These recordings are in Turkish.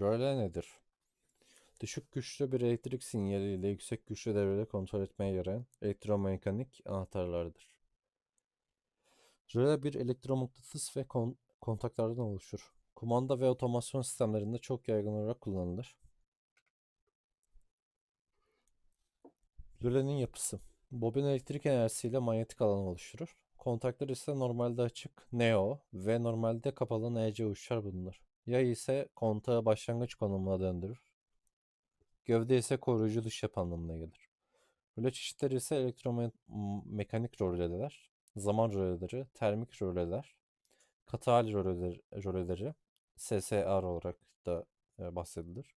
Röle nedir? Düşük güçlü bir elektrik sinyaliyle yüksek güçlü devreleri kontrol etmeye yarayan elektromekanik anahtarlardır. Röle bir elektromıknatıs ve kon- kontaklardan oluşur. Kumanda ve otomasyon sistemlerinde çok yaygın olarak kullanılır. Rölenin yapısı. Bobin elektrik enerjisiyle manyetik alan oluşturur. Kontaklar ise normalde açık NO ve normalde kapalı NC uçlar bulunur. Yay ise kontağı başlangıç konumuna döndürür. Gövde ise koruyucu dış yapı anlamına gelir. Röle çeşitleri ise elektromekanik röleler, zaman röleleri, termik röleler, katı hal röleleri, SSR olarak da e, bahsedilir.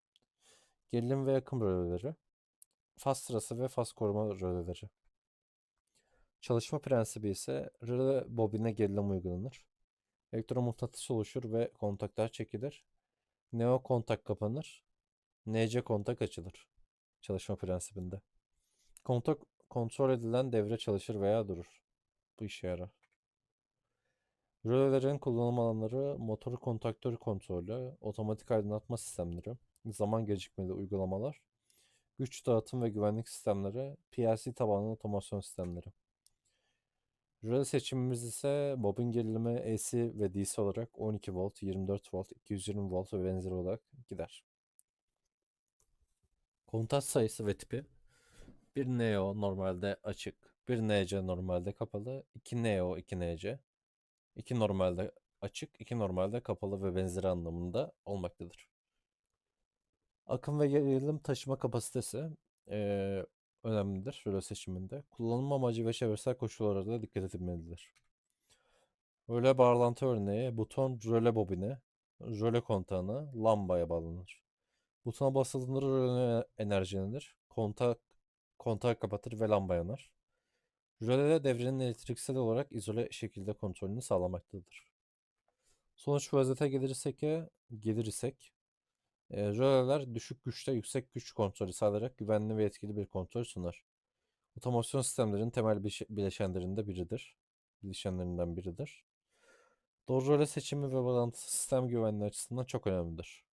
Gerilim ve akım röleleri, faz sırası ve faz koruma röleleri. Çalışma prensibi ise röle bobine gerilim uygulanır. Elektromıknatıs oluşur ve kontaklar çekilir. Neo kontak kapanır. NC kontak açılır. Çalışma prensibinde. Kontak kontrol edilen devre çalışır veya durur. Bu işe yarar. Rölelerin kullanım alanları motor kontaktör kontrolü, otomatik aydınlatma sistemleri, zaman gecikmeli uygulamalar, güç dağıtım ve güvenlik sistemleri, PLC tabanlı otomasyon sistemleri. Röle seçimimiz ise bobin gerilimi AC ve DC olarak 12 volt, 24 volt, 220 volt ve benzeri olarak gider. Kontak sayısı ve tipi 1 Neo normalde açık, 1 NC normalde kapalı, 2 Neo, 2 NC, 2 normalde açık, 2 normalde kapalı ve benzeri anlamında olmaktadır. Akım ve gerilim taşıma kapasitesi eee, önemlidir röle seçiminde. Kullanım amacı ve çevresel koşullara da dikkat edilmelidir. Röle bağlantı örneği buton röle bobine, röle kontağına, lambaya bağlanır. Butona basıldığında röle enerjilenir. Kontak kontağı kapatır ve lamba yanar. Röle devrenin elektriksel olarak izole şekilde kontrolünü sağlamaktadır. Sonuç vaziyete gelirsek, gelirsek e, röleler düşük güçte yüksek güç kontrolü sağlayarak güvenli ve etkili bir kontrol sunar. Otomasyon sistemlerinin temel bileşe- bileşenlerinde biridir. Bileşenlerinden biridir. Doğru röle seçimi ve bağlantısı sistem güvenliği açısından çok önemlidir.